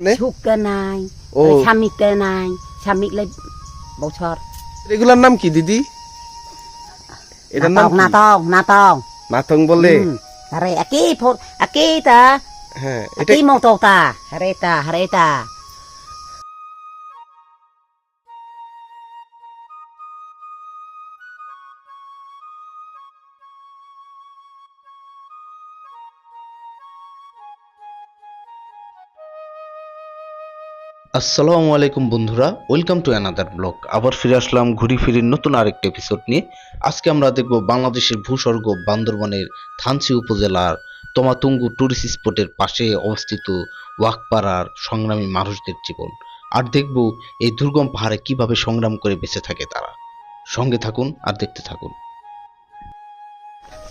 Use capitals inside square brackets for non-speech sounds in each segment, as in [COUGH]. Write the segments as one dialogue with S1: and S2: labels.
S1: সুখকে নাই
S2: ও।
S1: স্বামীকে নাই স্বামীকে বছর
S2: এগুলার নাম কি দিদি? এটার নাম
S1: নাতং নাতং
S2: নাতং। বলে।
S1: আরে একই ফোর একই তা
S2: হ্যাঁ এটা
S1: একই মতো তা হারে তা হারে তা
S3: আসসালামু আলাইকুম বন্ধুরা ওয়েলকাম টু অ্যানাদার ব্লগ আবার ফিরে আসলাম ঘুরি ফিরি নতুন আরেকটা এপিসোড নিয়ে। আজকে আমরা দেখব বাংলাদেশের ভূস্বর্গ বান্দরবানের থানসি উপজেলার তমাতুঙ্গু টুরিস্ট স্পটের পাশে অবস্থিত ওয়াকপাড়ার সংগ্রামী মানুষদের জীবন। আর দেখব এই দুর্গম পাহাড়ে কীভাবে সংগ্রাম করে বেঁচে থাকে তারা। সঙ্গে থাকুন আর দেখতে থাকুন।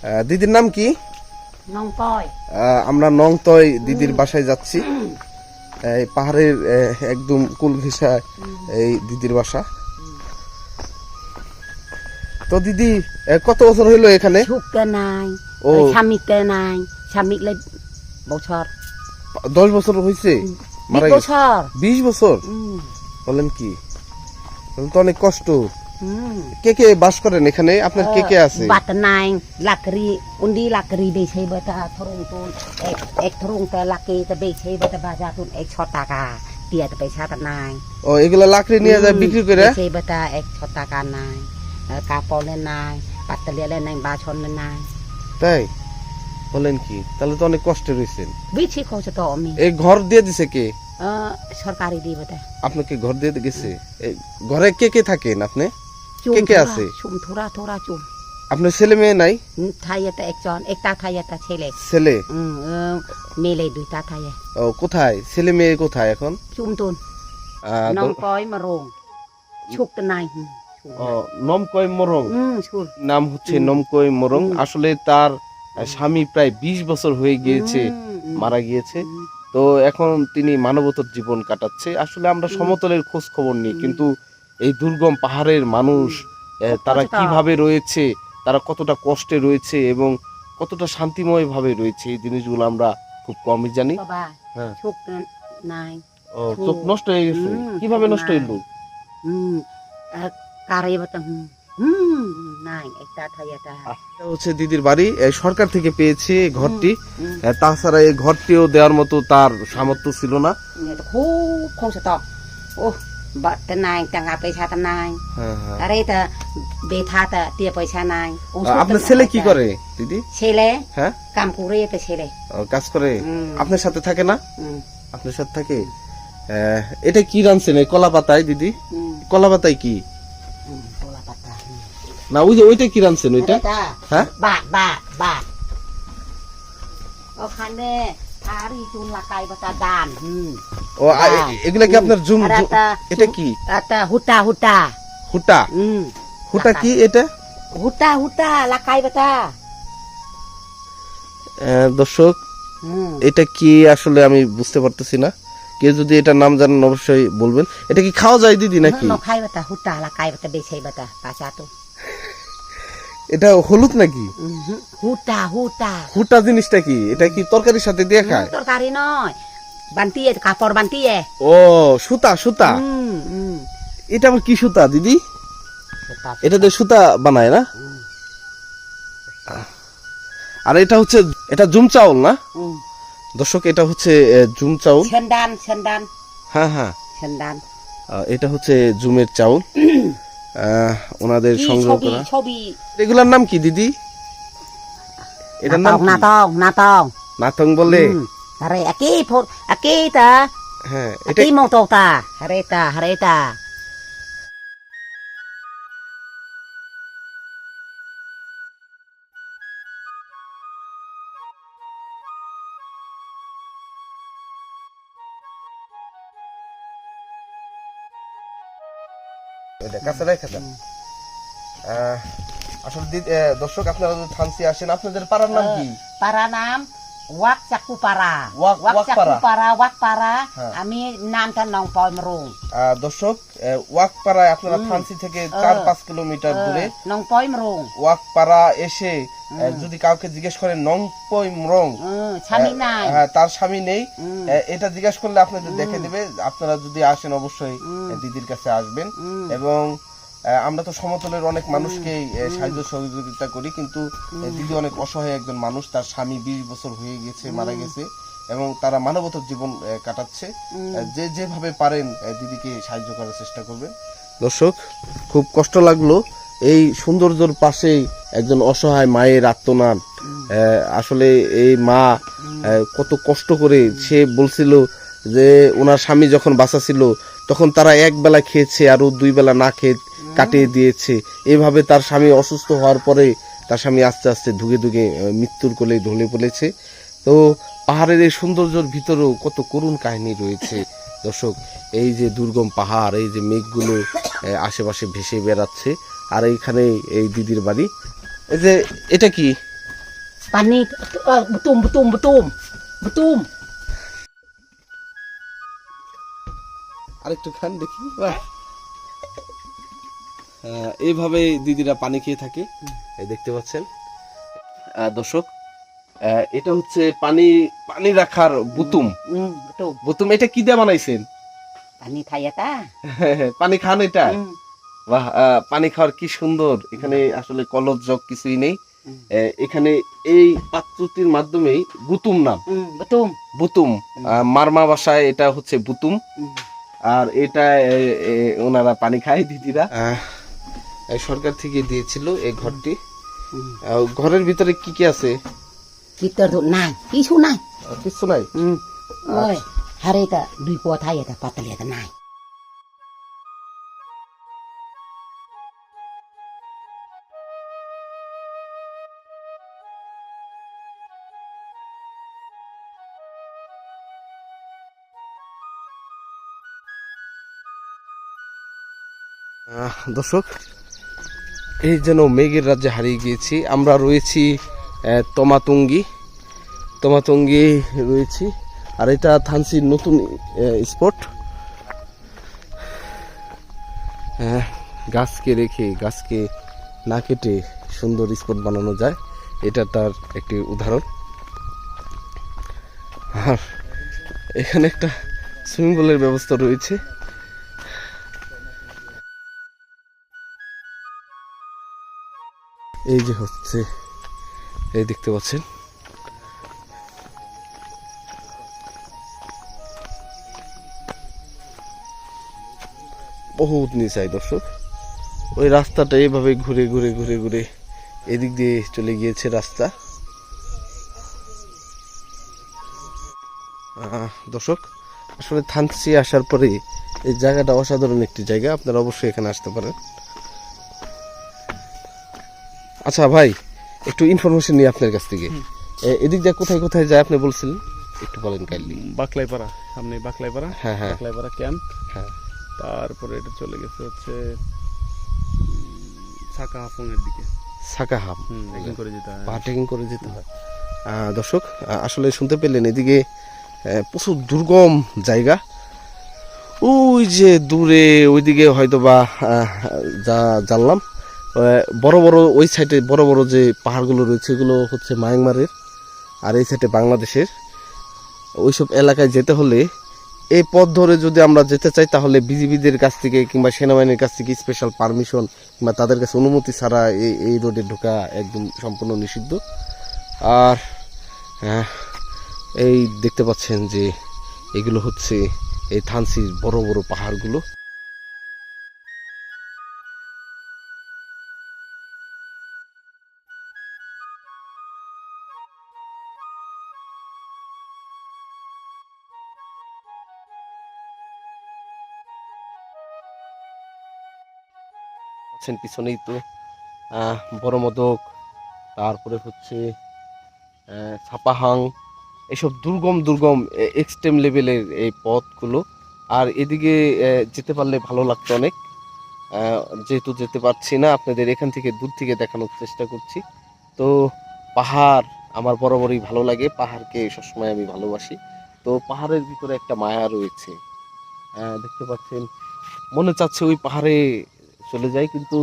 S2: আহ, দিদির নাম কি? আমরা নংতয় দিদির বাসায় যাচ্ছি। এই পাহাড়ের একদম কুল ঘেঁষা এই দিদির বাসা। তো দিদি কত বছর হইল এখানে?
S1: সুখকে নাই
S2: ও।
S1: স্বামীকে নাই স্বামীকে বছর।
S2: দশ বছর হয়েছে মারা
S1: বিশ
S2: গেছে।
S1: বছর।
S2: বিশ বছর? বলেন কি? তো অনেক কষ্ট। কে কে বাস করেন এখানে? আপনার কে কে আছে?
S1: বাত নাই লাকড়ি উন্ডি লাকড়ি বেছে বেটা থরুং তুন এক এক থরুং তে লাকি তে বেছে বেটা বাজা তুন এক ছ টাকা। তিয়া তে পয়সা তে নাই।
S2: ও এগুলা লাকড়ি নিয়ে যায় বিক্রি করে?
S1: বেছে বেটা এক ছ টাকা নাই। কাপড়ে নাই পাতলিয়ালে নাই বাছনে নাই।
S2: তাই? বলেন কি তাহলে তো অনেক কষ্টে রয়েছেন
S1: বিছি খোঁজ তো আমি।
S2: এই ঘর দিয়ে দিছে কে?
S1: সরকারি দি বেটা।
S2: আপনাকে ঘর দিয়ে গেছে? ঘরে কে কে থাকেন আপনি? কে কে আছে?
S1: চুম থোড়া থোড়া চুম।
S2: আপনার ছেলে মেয়ে নাই?
S1: থাই এটা একজন একটা থাই ছেলে।
S2: ছেলে?
S1: মেলে দুইটা থাই।
S2: ও কোথায়? ছেলে মেয়ে কোথায় এখন?
S1: চুম তুন নং কয় মা রোং নাই।
S2: নমকয় মরং? নাম হচ্ছে। নমকয় মরং। আসলে তার স্বামী প্রায় বিশ বছর হয়ে গিয়েছে মারা গিয়েছে। তো এখন তিনি মানবতার জীবন কাটাচ্ছে। আসলে আমরা সমতলের খোঁজ খবর নিই কিন্তু এই দুর্গম পাহাড়ের মানুষ তারা? কীভাবে রয়েছে তারা কতটা কষ্টে রয়েছে এবং কতটা শান্তিময় ভাবে রয়েছে এই জিনিসগুলো আমরা খুব কমই জানি। হ্যাঁ।
S1: নাই।
S2: ও, চোখ নষ্ট হয়ে গেছে। কীভাবে নষ্ট। হইল?
S1: হুম, কারে হুম,
S2: হচ্ছে দিদির বাড়ি। সরকার থেকে পেয়েছে ঘরটি। তাছাড়া এই ঘরটিও দেওয়ার মতো তার সামর্থ্য ছিল না।
S1: খুব খোঁজ তো ও নাই তো নাই
S2: হ্যাঁ, হ্যাঁ।
S1: আরে তা বেথা তা টিয়া পয়সা নাই
S2: আপনার ছেলে কি করে দিদি
S1: ছেলে
S2: হ্যাঁ
S1: কাম করে তো ছেলে
S2: কাজ করে আপনার সাথে থাকে না আপনার সাথে থাকে এটা কি রানছেন কলা পাতায় দিদি কলা পাতায় কি। না ওই যে ওইটা কি রানছেন ওইটা হ্যাঁ
S1: বাট বাট বাট ওখানে থারি চুন লাগাই বাতা দান হুম
S2: ও
S1: হ্যাঁ।
S2: এগুলা কি আপনার জুম এটা কি?
S1: একটা হুটা হুটা।
S2: হুটা? হুটা কি এটা?
S1: হুটা হুটা বাতা
S2: আহ, দর্শক এটা কি আসলে আমি বুঝতে পারতেছি না। কেউ যদি এটা নাম জানেন অবশ্যই বলবেন। এটা কি খাওয়া যায় দিদি নাকি?
S1: নখাই বাতা হুটা লাগাই বাতা বেছাই বাতা পাচা তো।
S2: এটা হলুদ নাকি?
S1: হুটা হুটা।
S2: হুটা জিনিসটা কি? এটা কি তরকারির সাথে দিয়ে খায়?
S1: তরকারি নয়। বান্তি কাপড় বান্তি
S2: ও সুতা সুতা। এটা আবার কি সুতা দিদি? এটা দিয়ে সুতা বানায় না? আর এটা হচ্ছে এটা জুম চাউল না? দর্শক এটা হচ্ছে জুম চাউল।
S1: সেন্দান সেন্দান
S2: হ্যাঁ হ্যাঁ।
S1: সেন্দান
S2: আহ, এটা হচ্ছে জুমের চাউল। [CLEARS THROAT] ওনাদের সংগ্রহ করা।
S1: ছবি?
S2: এগুলার নাম কি দিদি? এটার নাম কি?
S1: নাটক নাটক।
S2: বলে?
S1: একই ফোর একই তা
S2: হ্যাঁ এটা
S1: তা হারে তা হারে তা।
S2: এটা কাছে রেখে দেন। আসলে এ, দর্শক আপনারা যদি থানসি আসেন আপনাদের পাড়ার নাম কি?
S1: পারা নাম ওয়াক চাকুপাড়া
S2: ওয়াক- ওয়াকপাড়া।
S1: চাকুপাড়া ওয়াকপাড়া। আমি নামটা নং পয়মরং
S2: দর্শক আহ, ওয়াকপাড়ায় আপনারা থানসি থেকে চার পাঁচ কিলোমিটার দূরে
S1: নং পয়মরং
S2: ওয়াকপাড়া এসে যদি কাউকে জিজ্ঞেস করেন নংপই মরং
S1: স্বামী নাই।
S2: হ্যাঁ তার স্বামী নেই এটা জিজ্ঞেস করলে আপনাদের দেখে দেবে আপনারা যদি আসেন অবশ্যই দিদির কাছে আসবেন। এবং আমরা তো সমতলের অনেক মানুষকে সাহায্য সহযোগিতা করি কিন্তু দিদি অনেক অসহায় একজন মানুষ তার স্বামী বিশ বছর হয়ে গেছে মারা গেছে এবং তারা মানবতার জীবন কাটাচ্ছে। যে যেভাবে পারেন দিদিকে সাহায্য করার চেষ্টা করবেন। দর্শক খুব কষ্ট লাগল এই সৌন্দর্যর পাশেই একজন অসহায় মায়ের আত্মনাদ। আহ, আসলে এই মা কত কষ্ট করে সে বলছিল যে ওনার স্বামী যখন বাঁচা ছিল তখন তারা এক বেলা খেয়েছে আরও দুই বেলা না খেয়ে কাটিয়ে দিয়েছে। এভাবে তার স্বামী অসুস্থ হওয়ার পরে তার স্বামী আস্তে আস্তে ধুগে ধুগে মৃত্যুর কোলে ঢলে পড়েছে। তো পাহাড়ের এই সৌন্দর্যের ভিতরেও কত করুণ কাহিনী রয়েছে। দর্শক এই যে দুর্গম পাহাড় এই যে মেঘগুলো আশেপাশে ভেসে বেড়াচ্ছে আর এইখানে এই দিদির বাড়ি। এই যে এটা কি?
S1: পানি বুতুম বুতুম বুতুম বুতুম।
S2: আরেকটু খান দেখি। বাহ। এইভাবে দিদিরা পানি খেয়ে থাকে। এই দেখতে পাচ্ছেন? দর্শক এটা হচ্ছে পানি পানি রাখার বুতুম।
S1: বুতুম।
S2: এটা কি দিয়ে বানাইছেন?
S1: পানি খাইয়া তা? [LAUGHS]
S2: পানি খান এটা? বাহ পানি খাওয়ার কি সুন্দর। এখানে আসলে কলস জগ কিছুই নেই। এখানে এই পাত্রটির মাধ্যমেই বুতুম নাম।
S1: বুতুম।
S2: বুতুম মারমা ভাষায় এটা হচ্ছে বুতুম। আর এটা ওনারা পানি খায় দিদিরা। সরকার থেকে দিয়েছিল এই ঘরটি। ঘরের ভিতরে কি কি আছে?
S1: ভিতর নাই কিছু নাই।
S2: কিছু
S1: ওই হারে দুই পাতলিয়া নাই।
S2: আহ, দর্শক এই যেন মেঘের রাজ্যে হারিয়ে গিয়েছি। আমরা রয়েছি তমাতুঙ্গি। তমাতুঙ্গি রয়েছি। আর এটা থানসির নতুন স্পট। গাছকে রেখে, গাছকে না কেটে সুন্দর স্পট বানানো যায়। এটা তার একটি উদাহরণ। আর এখানে একটা সুইমিং পুলের ব্যবস্থা রয়েছে। এই যে হচ্ছে, এই দেখতে পাচ্ছেন। বহুত নিচাই দর্শক। ওই রাস্তাটা এইভাবে ঘুরে ঘুরে ঘুরে ঘুরে এদিক দিয়ে চলে গিয়েছে রাস্তা। দর্শক, আসলে থানসি আসার পরে এই জায়গাটা অসাধারণ একটি জায়গা। আপনারা অবশ্যই এখানে আসতে পারেন। আচ্ছা ভাই একটু ইনফরমেশন নিই আপনার কাছ থেকে। এদিক দিয়ে কোথায় কোথায় যায় আপনি বলছিলেন একটু বলেন কাইন্ডলি
S4: বাকলাইপাড়া সামনে বাকলাইপাড়া
S2: হ্যাঁ হ্যাঁ।
S4: বাকলাইপাড়া ক্যাম্প
S2: হ্যাঁ।
S4: তারপরে এটা চলে গেছে হচ্ছে সাকা হাফংয়ের দিকে।
S2: সাকাহাম
S4: হুম এখান করে যেতে হয়।
S2: ট্রেকিং করে যেতে হয়। দর্শক আসলে শুনতে পেলেন এদিকে প্রচুর দুর্গম জায়গা। ওই যে দূরে ওইদিকে হয়তো বা যা জানলাম। বড় বড় ওই সাইডে বড় বড় যে পাহাড়গুলো রয়েছে, এগুলো হচ্ছে মায়ানমারের আর এই সাইডে বাংলাদেশের। ওইসব এলাকায় যেতে হলে এই পথ ধরে যদি আমরা যেতে চাই, তাহলে বিজিবিদের কাছ থেকে কিংবা সেনাবাহিনীর কাছ থেকে স্পেশাল পারমিশন কিংবা তাদের কাছে অনুমতি ছাড়া এই এই রোডে ঢোকা একদম সম্পূর্ণ নিষিদ্ধ। আর এই দেখতে পাচ্ছেন যে এগুলো হচ্ছে এই থানসির বড় বড় পাহাড়গুলো। পাচ্ছেন পিছনেই তো বড় মদক, তারপরে হচ্ছে ছাপাহাং, এসব দুর্গম দুর্গম এক্সট্রিম লেভেলের এই পথগুলো। আর এদিকে যেতে পারলে ভালো লাগতো অনেক। যেহেতু যেতে পারছি না, আপনাদের এখান থেকে দূর থেকে দেখানোর চেষ্টা করছি। তো, পাহাড় আমার বরাবরই ভালো লাগে, পাহাড়কে সবসময় আমি ভালোবাসি। তো, পাহাড়ের ভিতরে একটা মায়া রয়েছে। দেখতে পাচ্ছেন, মনে চাচ্ছে ওই পাহাড়ে চলে যাই, কিন্তু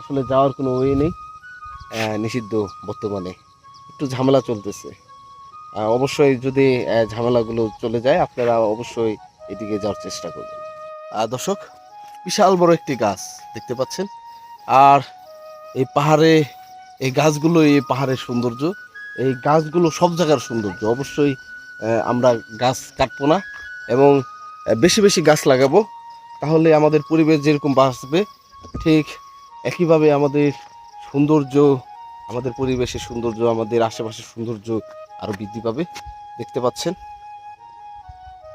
S2: আসলে যাওয়ার কোনো ওয়ে নেই। নিষিদ্ধ বর্তমানে। একটু ঝামেলা চলতেছে। অবশ্যই যদি ঝামেলাগুলো চলে যায়, আপনারা অবশ্যই এদিকে যাওয়ার চেষ্টা করবেন। দর্শক, বিশাল বড় একটি গাছ দেখতে পাচ্ছেন। আর এই পাহাড়ে, এই গাছগুলো এই পাহাড়ের সৌন্দর্য। এই গাছগুলো সব জায়গার সৌন্দর্য। অবশ্যই আমরা গাছ কাটবো না এবং বেশি বেশি গাছ লাগাবো। তাহলে আমাদের পরিবেশ যেরকম বাঁচবে ঠিক একইভাবে আমাদের সৌন্দর্য আমাদের পরিবেশের সৌন্দর্য আমাদের আশেপাশের সৌন্দর্য আরও বৃদ্ধি পাবে। দেখতে পাচ্ছেন?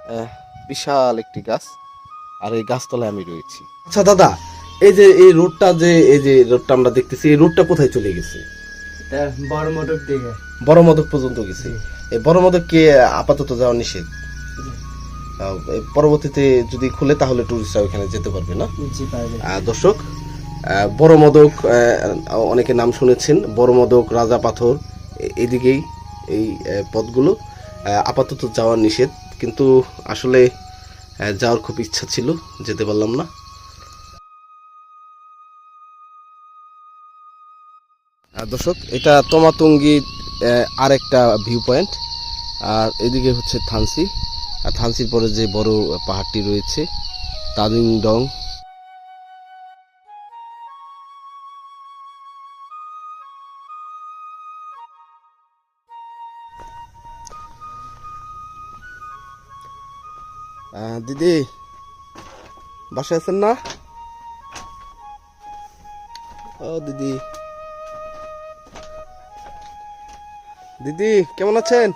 S2: আহ, বিশাল একটি গাছ। আর এই গাছতলায় আমি রয়েছি। আচ্ছা দাদা এই যে এই রোডটা যে এই যে রোডটা আমরা দেখতেছি এই রোডটা কোথায় চলে গেছে?
S5: বড় মোটর দিকে।
S2: বড় মদক পর্যন্ত গেছে। এই বড় মদককে আপাতত যাওয়া নিষেধ। পরবর্তীতে যদি খুলে তাহলে টুরিস্টরা ওখানে যেতে পারবে না? দর্শক বড় মদক অনেকে নাম শুনেছেন বড় মদক রাজা পাথর এদিকেই এই পথগুলো। আপাতত যাওয়া নিষেধ কিন্তু আসলে যাওয়ার খুব ইচ্ছা ছিল যেতে পারলাম না। দর্শক এটা তমাতঙ্গি আর একটা ভিউ পয়েন্ট আর এদিকে হচ্ছে থানসি। থানসির পরে যে বড় পাহাড়টি রয়েছে তাদিং ডং। আহ, দিদি বাসায় আছেন না? ও দিদি। দিদি কেমন আছেন?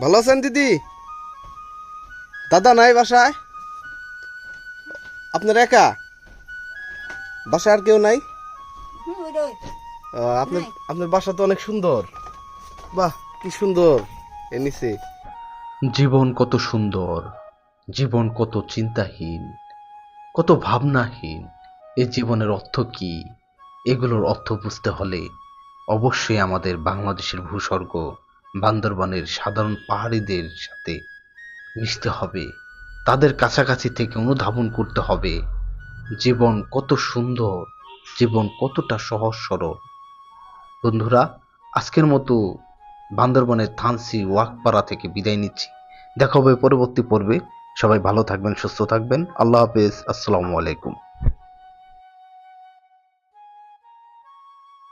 S2: ভালো আছেন দিদি? দাদা নাই বাসায়? আপনার একা? বাসায় আর কেউ নাই? আপনার আপনার বাসা তো অনেক সুন্দর। বাহ কি সুন্দর। এ নিচে।
S3: জীবন কত সুন্দর জীবন কত চিন্তাহীন কত ভাবনাহীন। এ জীবনের অর্থ কি? এগুলোর অর্থ বুঝতে হলে অবশ্যই আমাদের বাংলাদেশের ভূস্বর্গ বান্দরবানের সাধারণ পাহাড়িদের সাথে মিশতে হবে। তাদের কাছাকাছি থেকে অনুধাবন করতে হবে, জীবন কত সুন্দর, জীবন কতটা সহজ সরল বন্ধুরা, আজকের মতো বান্দরবানের থানসি ওয়াকপাড়া থেকে বিদায় নিচ্ছি। দেখা হবে পরবর্তী পর্বে। সবাই ভালো থাকবেন, সুস্থ থাকবেন। আল্লাহ হাফেজ। আসসালামু আলাইকুম।